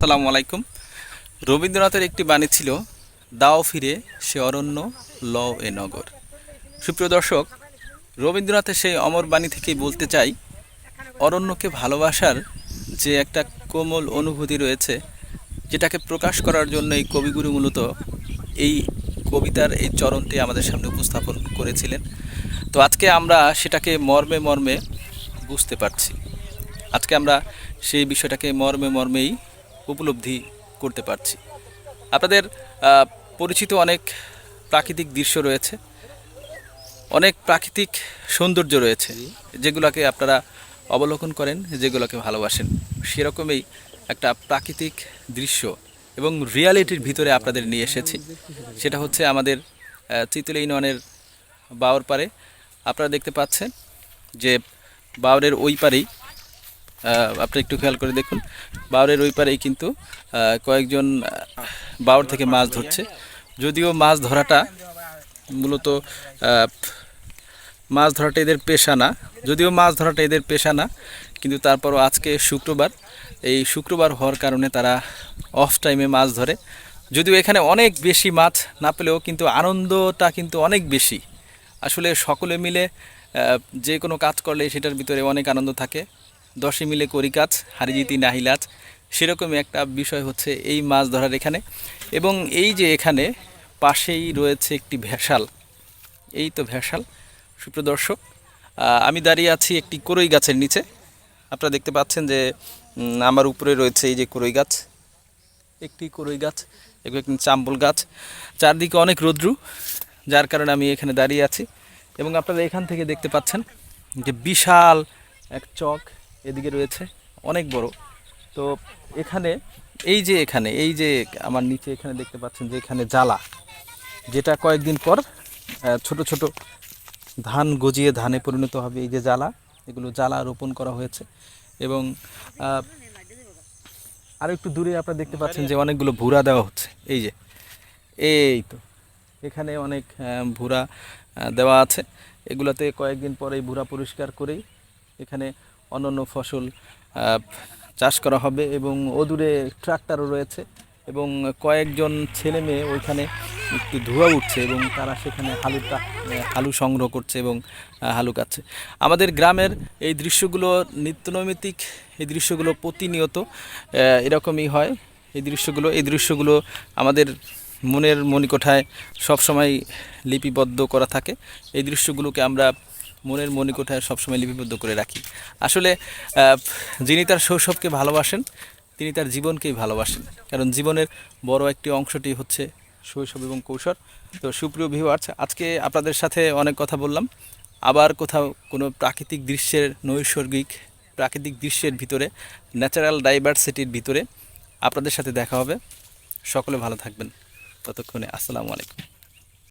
আসসালামু আলাইকুম। রবীন্দ্রনাথের একটি বাণী ছিল, দাও ফিরে সে অরণ্য ল এ নগর। সুপ্রিয় দর্শক রবীন্দ্রনাথের সেই অমর বাণী থেকেই বলতে চাই, অরণ্যকে ভালোবাসার যে একটা কোমল অনুভূতি রয়েছে, যেটাকে প্রকাশ করার জন্য এই কবিগুরু মূলত এই কবিতার এই চরণটি আমাদের সামনে উপস্থাপন করেছিলেন। তো আজকে আমরা সেটাকে মর্মে মর্মে বুঝতে পারছি। আজকে আমরা সেই বিষয়টাকে মর্মে মর্মেই উপলব্ধি করতে পারছি। আপনাদের পরিচিত অনেক প্রাকৃতিক দৃশ্য রয়েছে। অনেক প্রাকৃতিক সৌন্দর্য রয়েছে যেগুলোকে আপনারা অবলোকন করেন, যেগুলোকে ভালোবাসেন। সেরকমই একটা প্রাকৃতিক দৃশ্য এবং রিয়ালিটির ভিতরে আপনাদের নিয়ে এসেছি। সেটা হচ্ছে আমাদের চিতলে ইউনিয়নের বাওর পারে আপনারা দেখতে পাচ্ছেন যে বাওরের ওই পারেই আপনি একটু খেয়াল করে দেখুন। বাওরের ওই পারেই কিন্তু কয়েকজন বাওর থেকে মাছ ধরছে। যদিও মাছ ধরাটা মূলত মাছ ধরাটা এদের পেশা না। যদিও মাছ ধরাটা এদের পেশা না, কিন্তু তারপরও আজকে শুক্রবার। এই শুক্রবার হওয়ার কারণে তারা অফ টাইমে মাছ ধরে। যদিও এখানে অনেক বেশি মাছ না পেলেও কিন্তু আনন্দটা কিন্তু অনেক বেশি। আসলে সকলে মিলে যে কোনো কাজ করলে সেটার ভিতরে অনেক আনন্দ থাকে। দশে মিলে করি কাজ হারিজিতি নাহিলাজ সেরকমই একটা বিষয় হচ্ছে এই মাছ ধরার এখানে। এবং এই যে এখানে পাশেই রয়েছে একটি ভেসাল, এই তো ভেসাল সুপ্রদর্শক আমি দাঁড়িয়ে আছি একটি করই গাছের নিচে। আপনারা দেখতে পাচ্ছেন যে আমার উপরে রয়েছে এই যে করই গাছ, একটি করই গাছ, এগুলো একটি চাম্বল গাছ, চারদিকে অনেক রৌদ্রু, যার কারণে আমি এখানে দাঁড়িয়ে আছি। এবং আপনারা এখান থেকে দেখতে পাচ্ছেন যে বিশাল এক চক এদিকে রয়েছে অনেক বড়। তো এখানে এই যে এখানে এই যে আমার নিচে এখানে দেখতে পাচ্ছেন যে এখানে জ্বালা যেটা কয়েকদিন পর ছোট ছোট ধান গজিয়ে ধানে পরিণত হবে এই যে জ্বালা এগুলো জ্বালা রোপণ করা হয়েছে। এবং আহ, আর একটু দূরে আপনারা দেখতে পাচ্ছেন যে অনেকগুলো ভুরা দেওয়া হচ্ছে এই যে এই তো এখানে অনেক ভুরা দেওয়া আছে। এগুলোতে কয়েকদিন পরে ভুরা পরিষ্কার করেই এখানে অন্যান্য ফসল চাষ করা হবে এবং অদূরে ট্রাক্টরও রয়েছে এবং কয়েকজন ছেলে মেয়ে ওইখানে একটু ধোঁয়া উঠছে এবং তারা সেখানে হালুটা হালু সংগ্রহ করছে এবং হালু কাটছে আমাদের গ্রামের এই দৃশ্যগুলো নিত্যনৈমিত্তিক এই দৃশ্যগুলো প্রতিনিয়ত এরকমই হয়। এই দৃশ্যগুলো এই দৃশ্যগুলো আমাদের মনের মণিকোঠায় সবসময় লিপিবদ্ধ করা থাকে। এই দৃশ্যগুলোকে আমরা মনের মণিকোঠায় সবসময় লিপিবদ্ধ করে রাখি। আসলে যিনি তার শৈশবকে ভালোবাসেন, তিনি তার জীবনকেই ভালোবাসেন। কারণ জীবনের বড় একটি অংশটি হচ্ছে শৈশব এবং কৌশল। তো সুপ্রিয় ভিউয়ার্স আজকে আপনাদের সাথে অনেক কথা বললাম। আবার কোথাও কোনো প্রাকৃতিক দৃশ্যের, নৈসর্গিক প্রাকৃতিক দৃশ্যের ভিতরে ন্যাচারাল ডাইভার্সিটির ভিতরে আপনাদের সাথে দেখা হবে। সকলে ভালো থাকবেন। ততক্ষণে আসসালামু আলাইকুম।